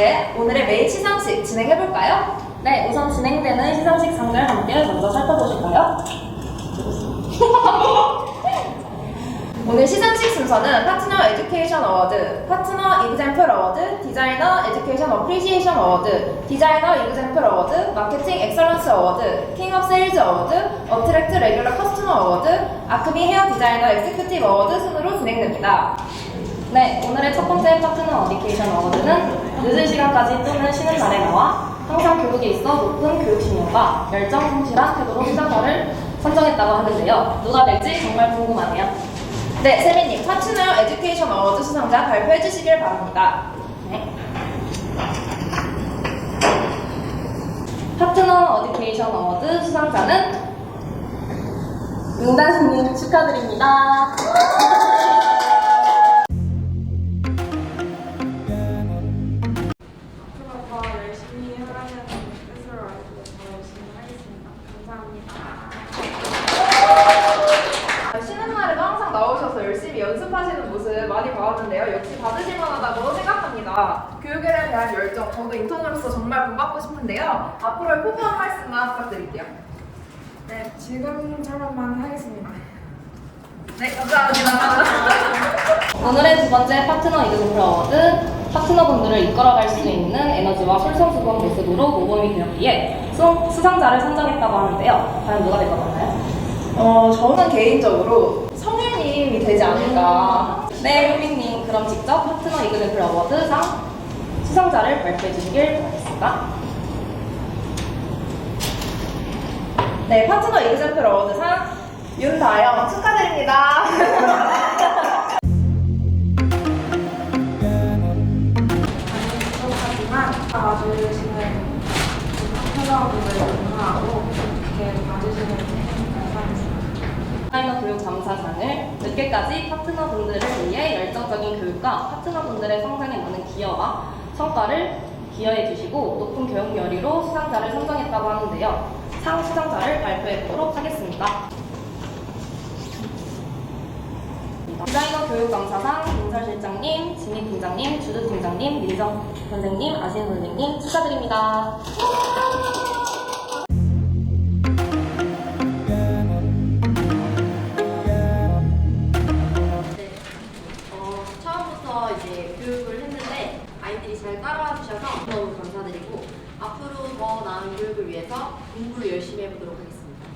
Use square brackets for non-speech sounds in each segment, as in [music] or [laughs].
네, 오늘의 메인 시상식 진행해볼까요? 네, 우선 진행되는 시상식 상들 함께 먼저 살펴보실까요? [laughs] 오늘 시상식 순서는 파트너 에듀케이션 어워드, 파트너 이그젠플 어워드, 디자이너 에듀케이션 어프리시에이션 어워드, 디자이너 이그젠플 어워드, 마케팅 엑설런스 어워드, 킹업 세일즈 어워드, 어트랙트 레귤러 커스터머 어워드, 아크미 헤어 디자이너 엑스큐티브 어워드 순으로 진행됩니다. 네, 오늘의 첫 번째 파트너 어디케이션 어워드는 늦은 시간까지 또는 쉬는 날에 나와 항상 교육에 있어 높은 교육 신념과 열정 성실한 태도로 수상자를 선정했다고 하는데요. 누가 될지 정말 궁금하네요. 네, 세미님, 파트너 에듀케이션 어워드 수상자 발표해 주시길 바랍니다. 네. 파트너 어디케이션 어워드 수상자는 윤단수님 축하드립니다. [laughs] 교육에 대한 열정, 저도 인턴으로서 정말 본받고 싶은데요. 앞으로의 포부 한 말씀만 부탁드릴게요. 네, 지금처럼만 하겠습니다. 네, 감사합니다. [laughs] 오늘의 두 번째 파트너 이그젠플 어워드 파트너분들을 이끌어갈 수 있는 에너지와 솔선수범 모습으로 모범이 되었기에 수, 수상자를 선정했다고 하는데요. 과연 누가 될 것 같나요? 어, 저는 개인적으로 성일님이 되지 않을까. 네, 효빈님 그럼 직접 파트너 이그젠플 어워드상 수상자를 발표해 주시길 바라겠습니다. 네, 파트너 이그젠플 어워드상 윤다영 축하드립니다. 존중하고 이렇게 봐주시는. 파이너 교육 감사상을 늦게까지 파트너분들을 위해 열정적인 교육과 파트너분들의 성장에 많은 기여와 성과를 기여해 주시고 높은 교육 열의로 수상자를 선정했다고 하는데요. 상 수상자를 발표해 보도록 하겠습니다. 디자이너 교육감사상 민설실장님, 진희 팀장님, 주드 팀장님, 민정 선생님, 아신 선생님 축하드립니다. 너무 감사드리고 앞으로 더 나은 교육을 위해서 공부를 열심히 해보도록 하겠습니다.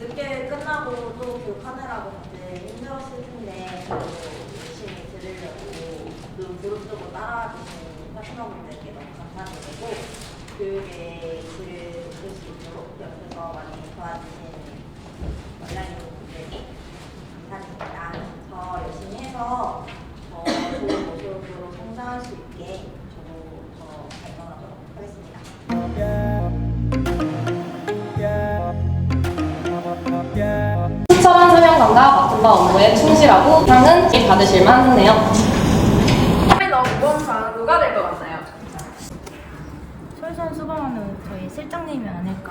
늦게 끝나고 또 교육하느라고 다들 힘들었을 텐데 그래도 열심히 들으려고 또 부릅뜨고 따라와 주신 파트너분들께 너무 감사드리고 교육의 질을 높일 수 있도록 옆에서 많이 도와주신 원장님들께 충실하고 상은 받으실만 하네요. 파이너 모범상 누가 될 것 같나요? 솔선 수범하는 저희 실장님이 아닐까.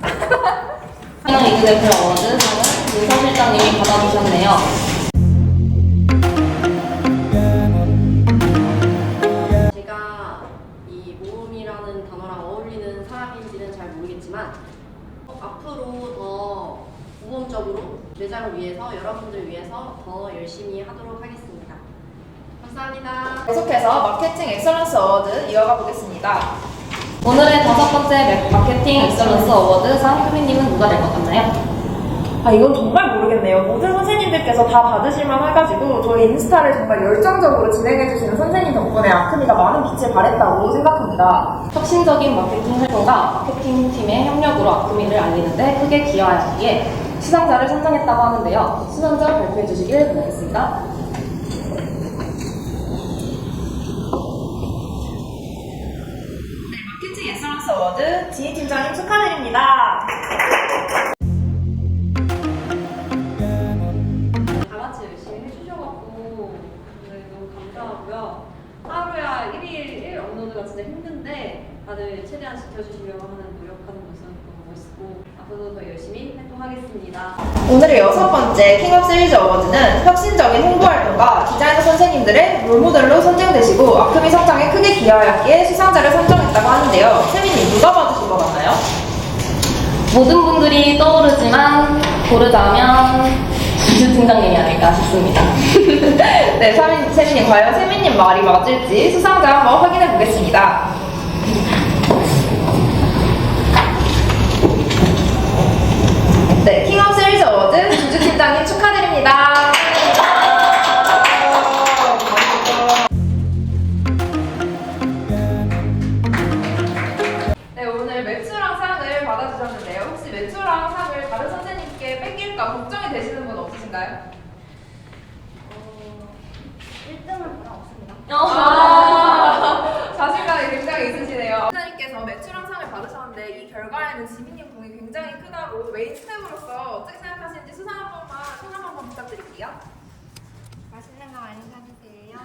[laughs] 파이널 이그젠플 어워드 상은 윤서 실장님이 받아주셨네요. 제가 이 모험이라는 단어랑 어울리는 사람인지는 잘 모르겠지만 어, 앞으로 더 모범적으로 매장을 위해서 여러분들 위해서 더 열심히 하도록 하겠습니다. 감사합니다. 계속해서 마케팅 엑설런스 어워드 이어가 보겠습니다. 오늘의 다섯 번째 마케팅 엑셀런스 어워드 상 효빈님은 누가 될 것 같나요? 아 이건 정말 모르겠네요. 모든 선생님들께서 다 받으실만 해가지고 저희 인스타를 정말 열정적으로 진행해주시는 선생님 덕분에 아크미가 많은 빛을 발했다고 생각합니다. 혁신적인 마케팅 활동과 마케팅 팀의 협력으로 아크미를 알리는데 크게 기여하였기에 수상자를 선정했다고 하는데요. 수상자 발표해 주시길 바라겠습니다. 마케팅 엑설런스 어워드 지희 팀장님 축하드립니다. 다 같이 열심히 해주셔갖고 네, 너무 감사하고요. 하루야 1일 1 업로드가 진짜 힘든데 다들 최대한 지켜주시려고 하는 노력하는 모습 너무 멋있고 앞으로 더 열심히 활동하겠습니다. 오늘의 여섯 번째 킹업 시리즈 어워드는 혁신적인 홍보 활동가 디자이너 선생님들의 롤모델로 선정되시고 아크미 성장에 크게 기여하였기에 수상자를 선정했다고 하는데요. 세민님 누가 받으신 것 같나요? 모든 분들이 떠오르지만 고르자면 주주 팀장님이 아닐까 싶습니다. [laughs] 네, 세민, 세민님 과연 세민님 말이 맞을지 수상자 한번 확인해 보겠습니다. 되시는 분 없으신가요? 1등은 그냥 없습니다. 아, [laughs] 자신감이 굉장히 있으시네요. 선생님께서 매출왕 상을 받으셨는데 이 결과에는 지민님 공이 굉장히 크다고 메인 스텝으로서 어떻게 생각하시는지 수상 한 번만 소감 한번 부탁드릴게요. 맛있는 거 많이 사주세요.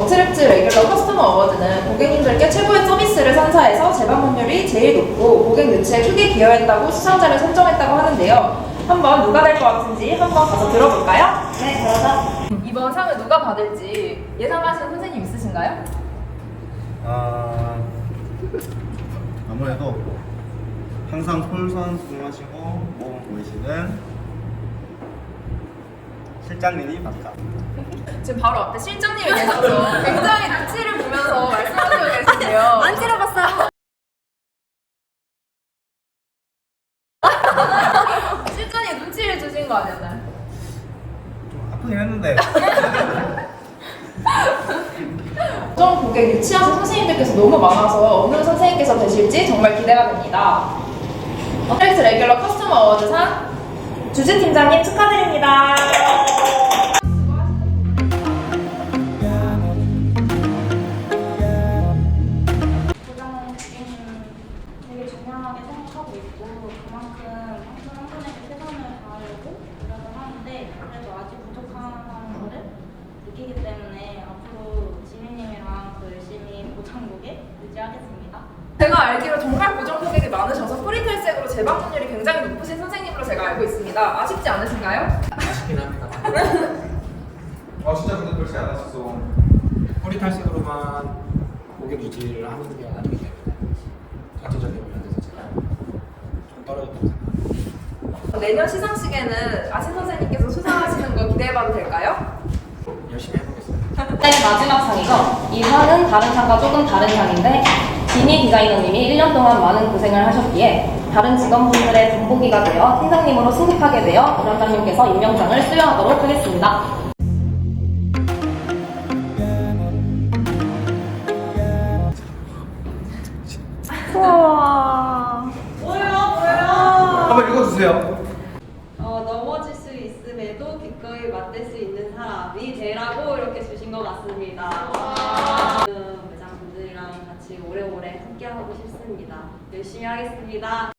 [laughs] 트랩즈 레귤러 커스터머 어워드는 고객님들께 최고의 서비스를 선사해서 재방문율이 제일 높고 고객 유치에 크게 기여했다고 수상자를 선정했다고 하는데요. 한번 누가 될 것 같은지 한번 가서 들어볼까요? 네, 그러죠. 이번 상을 누가 받을지 예상하시는 선생님 있으신가요? 아 아무래도 항상 솔선수범하시고 모험 보이시는 실장님이 맞다. 지금 바로 앞에 실장님이 계셔서 굉장히 눈치를 보면서 말씀하시고 계신데요. [laughs] 안 찔러봤어요. 거 아니었나요? 좀 아프긴 했는데 [laughs] 좀 고객 유치하신 선생님들께서 너무 많아서 어느 선생님께서 되실지 정말 기대가 됩니다. 어택스 레귤러 커스터머 어워드상 주주 팀장님 축하드립니다. 하겠습니다. 제가 알기로 정말 고정 고객이 많으셔서 프리탈색으로 재방문율이 굉장히 높으신 선생님으로 제가 알고 있습니다. 아쉽지 않으신가요? 아쉽긴 합니다. [laughs] 아 진짜 근데 그렇지 않았었어. 허리 탈색으로만 고객 유지를 하는 게 아니기 때문에 자체적인 면에서 제가 좀 떨어졌다고 생각합니다. 내년 시상식에는 아신 선생님께서 수상하시는 거 기대해봐도 될까요? 열심히 해보 네, 마지막 상이죠. 이 상은 다른 상과 조금 다른 상인데 지니 디자이너님이 1년 동안 많은 고생을 하셨기에 다른 직원분들의 본보기가 되어 팀장님으로 승급하게 되어 위원장님께서 임명장을 수여하도록 하겠습니다. 한번 읽어주세요. 있음에도 기꺼이 맞댈 수 있는 사람이 되라고 이렇게 주신 것 같습니다. 지금 매장 분들이랑 같이 오래오래 함께하고 싶습니다. 열심히 하겠습니다.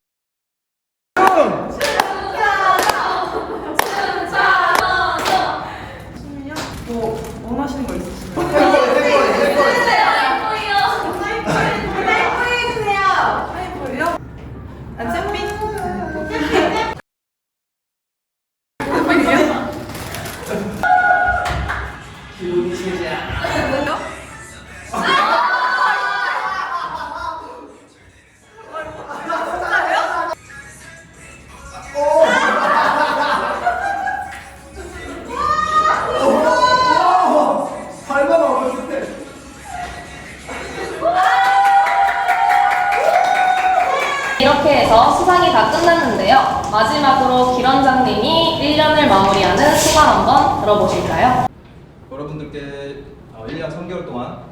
다 끝났는데요. 마지막으로 기원장님이 1년을 마무리하는 소감 한번 들어보실까요? 여러분들께 어, 1년 3개월 동안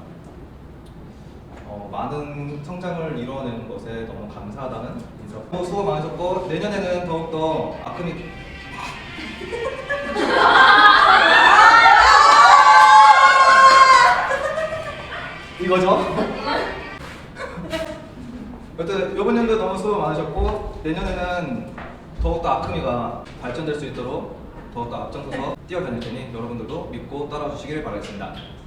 어, 많은 성장을 이루어내는 것에 너무 감사하다는 인사. 또 수고 많으셨고 내년에는 더욱더 아크미 이거죠? 여튼 이번 연도 너무 수고 많으셨고 내년에는 더욱더 아크미가 발전될 수 있도록 더욱더 앞장서서 뛰어다닐 테니 여러분들도 믿고 따라와 주시길 바라겠습니다.